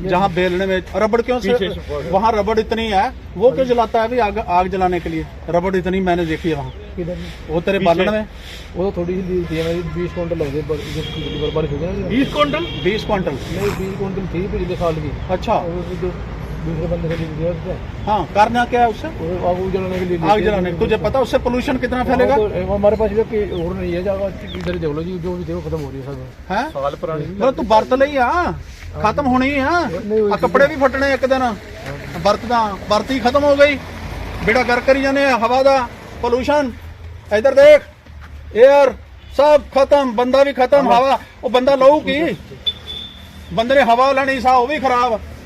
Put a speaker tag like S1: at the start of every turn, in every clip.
S1: जहाँ बेलने में रबड़ क्यों से वहाँ रबड़ इतनी है वो क्यों जलाता है भाई आग आग जलाने के लिए रबड़ इतनी मैंने देखी है वहाँ
S2: किधर
S1: वो तेरे बालन में
S2: वो तो थोड़ी सी थी मेरी बीस क्विंटल हो गई बर्बादी हो गई ना
S1: बीस क्विंटल बीस क्विंटल
S2: नहीं बीस क्विंटल थी पिछले साल की
S1: अच्छा
S2: और वो जो दूसरे बंदे के भी जरूरत
S1: है हाँ करना क्या है उससे
S2: वो आग जलाने के लिए
S1: आग
S2: लेते हैं। जलाने इधर देख लो जी जो भी खत्म हो रही है सब ਹੈ ਸਾਲ
S1: ਪੁਰਾਣੀ। ਤੂੰ ਵਰਤ ਲਈ ਆ? ਖਤਮ ਹਵਾ ਦਾ ਪੋਲੂਸ਼ਨ ਇਧਰ ਦੇਖ 에ਅਰ ਸਭ ਖਤਮ ਬੰਦਾ ਵੀ ਖਤਮ ਹਵਾ। ਬੰਦਾ ਲਊ ਬੰਦੇ ਨੇ ਹਵਾ ਲੈਣੀ ਉਹ ਵੀ ਖਰਾਬ।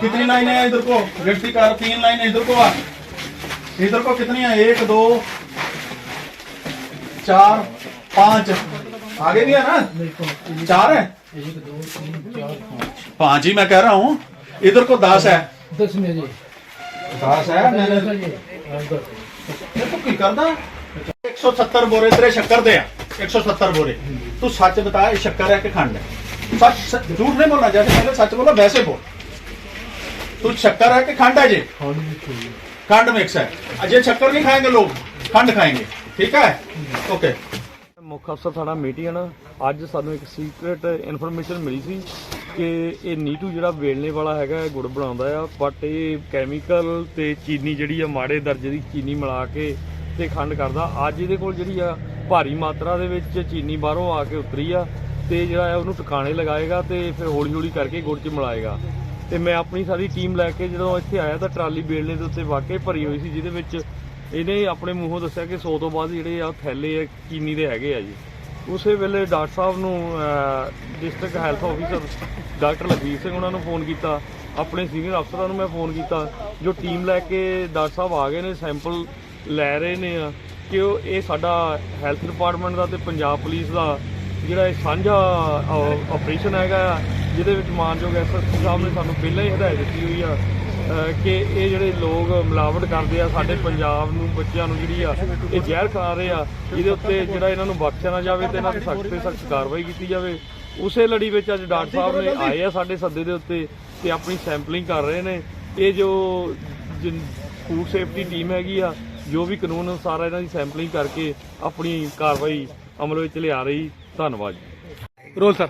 S1: कितनी लाइनें हैं इधर को व्यक्ति का तीन लाइनें इधर को आ इधर को कितनी है एक दो चार पाँच आगे भी है ना चार है
S2: एक दो तीन चार पाँच
S1: पाँच ही मैं कह रहा हूँ इधर को दस है
S2: दस में जी
S1: दस है मैंने
S2: अंदर
S1: ਇਹ ਤੂੰ ਕੀ ਕਰਦਾ 170 ਬੋਰੇ ਤੇਰੇ ਸ਼ੱਕਰ ਦੇ ਆ 170 ਬੋਰੇ ਤੂੰ ਸੱਚ ਬਤਾ ਇਹ ਸ਼ੱਕਰ ਹੈ ਕਿ ਖੰਡ ਹੈ सच सच- झूठ नहीं बोलना जैसे पहले सच बोलो वैसे बोल तू शक्कर है कि खंड है जी
S2: खाने में चाहिए
S1: खंड मिक्स है अजय शक्कर नहीं खाएंगे लोग खंड खाएंगे ठीक है ओके
S3: ਮੁੱਖ ਅਫਸਰ ਥਾਣਾ ਮੀਟਿੰਗ ਅੱਜ ਸਾਨੂੰ ਇੱਕ ਸੀਕ੍ਰੀਟ ਇਨਫੋਰਮੇਸ਼ਨ ਮਿਲੀ ਸੀ ਕਿ ਇਹ ਨੀਟੂ ਜਿਹੜਾ ਵੇਲਣੇ ਵਾਲਾ ਹੈਗਾ ਇਹ ਗੁੜ ਬਣਾਉਂਦਾ ਆ ਬਟ ਇਹ ਕੈਮੀਕਲ ਤੇ ਚੀਨੀ ਜਿਹੜੀ ਆ ਮਾੜੇ ਦਰਜੇ ਦੀ ਚੀਨੀ ਮਿਲਾ ਕੇ ਤੇ ਖੰਡ ਕਰਦਾ ਅੱਜ ਇਹਦੇ ਕੋਲ ਜਿਹੜੀ ਆ ਭਾਰੀ ਮਾਤਰਾ ਦੇ ਵਿੱਚ ਚੀਨੀ ਬਾਹਰੋਂ ਆ ਕੇ ਉਤਰੀ ਆ ਤੇ ਜਿਹੜਾ ਹੈ ਉਹਨੂੰ ਟਿਕਾਣੇ ਲਗਾਏਗਾ ਤੇ ਫਿਰ ਹੌਲੀ ਹੌਲੀ ਕਰਕੇ ਗੁੜ 'ਚ ਮਿਲਾਏਗਾ ਤੇ ਮੈਂ ਆਪਣੀ ਸਾਰੀ ਟੀਮ ਲੈ ਕੇ ਜਦੋਂ ਇੱਥੇ ਆਇਆ ਤਾਂ ਟਰਾਲੀ ਬੇਲਣੇ ਦੇ ਉੱਤੇ ਵਾਕਈ ਭਰੀ ਹੋਈ ਸੀ ਜਿਹਦੇ ਵਿੱਚ ਇਹਨੇ ਆਪਣੇ ਮੂੰਹੋਂ ਦੱਸਿਆ ਕਿ 100 ਤੋਂ ਬਾਅਦ ਜਿਹੜੇ ਆ ਥੈਲੇ ਆ ਚੀਨੀ ਦੇ ਹੈਗੇ ਆ ਜੀ। ਉਸੇ ਵੇਲੇ ਡਾਕਟਰ ਸਾਹਿਬ ਨੂੰ district health officer doctor Lakhvir Singh ਉਹਨਾਂ ਨੂੰ ਫੋਨ ਕੀਤਾ। ਆਪਣੇ ਸੀਨੀਅਰ ਅਫਸਰਾਂ ਨੂੰ ਮੈਂ ਫੋਨ ਕੀਤਾ ਜੋ ਟੀਮ ਲੈ ਕੇ ਡਾਕਟਰ ਸਾਹਿਬ ਆ ਗਏ ਨੇ ਸੈਂਪਲ ਲੈ ਰਹੇ ਨੇ ਆ ਕਿ ਉਹ ਇਹ ਸਾਡਾ ਹੈਲਥ ਡਿਪਾਰਟਮੈਂਟ ਦਾ ਤੇ ਪੰਜਾਬ ਪੁਲਿਸ ਦਾ ਜਿਹੜਾ ਇਹ ਸਾਂਝਾ ਆਪਰੇਸ਼ਨ ਹੈਗਾ ਆ, ਜਿਹਦੇ ਵਿੱਚ ਮਾਨਯੋਗ ਐਸ ਐਸਐਸਪੀ ਸਾਹਿਬ ਨੇ ਸਾਨੂੰ ਪਹਿਲਾਂ ਹੀ ਹਦਾਇਤ ਦਿੱਤੀ ਹੋਈ ਆ ਕਿ ਇਹ ਜਿਹੜੇ ਲੋਕ ਮਿਲਾਵਟ ਕਰਦੇ ਆ, ਸਾਡੇ ਪੰਜਾਬ ਨੂੰ, ਬੱਚਿਆਂ ਨੂੰ ਜਿਹੜੀ ਆ, ਇਹ ਜ਼ਹਿਰ ਖਾ ਰਹੇ ਆ, ਇਹਦੇ ਉੱਤੇ ਜਿਹੜਾ ਇਹਨਾਂ ਨੂੰ ਬਖਸ਼ਿਆ ਨਾ ਜਾਵੇ ਤੇ ਇਹਨਾਂ ਤੇ ਸਖਤ ਤੇ ਸਖਤ ਕਾਰਵਾਈ ਕੀਤੀ ਜਾਵੇ। ਉਸੇ ਲੜੀ ਵਿੱਚ ਅੱਜ ਡਾਕਟਰ ਸਾਹਿਬ ਨੇ ਆਏ ਆ ਸਾਡੇ ਸੱਦੇ ਦੇ ਉੱਤੇ ਤੇ ਆਪਣੀ ਸੈਂਪਲਿੰਗ ਕਰ ਰਹੇ ਨੇ। ਇਹ ਜੋ ਫੂਡ ਸੇਫਟੀ ਟੀਮ ਹੈਗੀ ਆ, ਜੋ ਵੀ ਕਾਨੂੰਨ ਅਨੁਸਾਰ ਇਹਨਾਂ ਦੀ ਸੈਂਪਲਿੰਗ ਕਰਕੇ ਆਪਣੀ ਕਾਰਵਾਈ ਅਮਲ ਵਿੱਚ ਲਿਆ ਰਹੀ, ਧੰਨਵਾਦ
S2: ਰੋਲ
S1: ਸਰ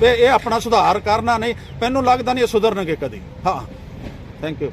S1: ਵੀ ਇਹ ਆਪਣਾ ਸੁਧਾਰ ਕਰਨਾ ਨਹੀਂ, ਮੈਨੂੰ ਲੱਗਦਾ ਨਹੀਂ ਇਹ ਸੁਧਰਨਗੇ ਕਦੀ। ਹਾਂ। Thank you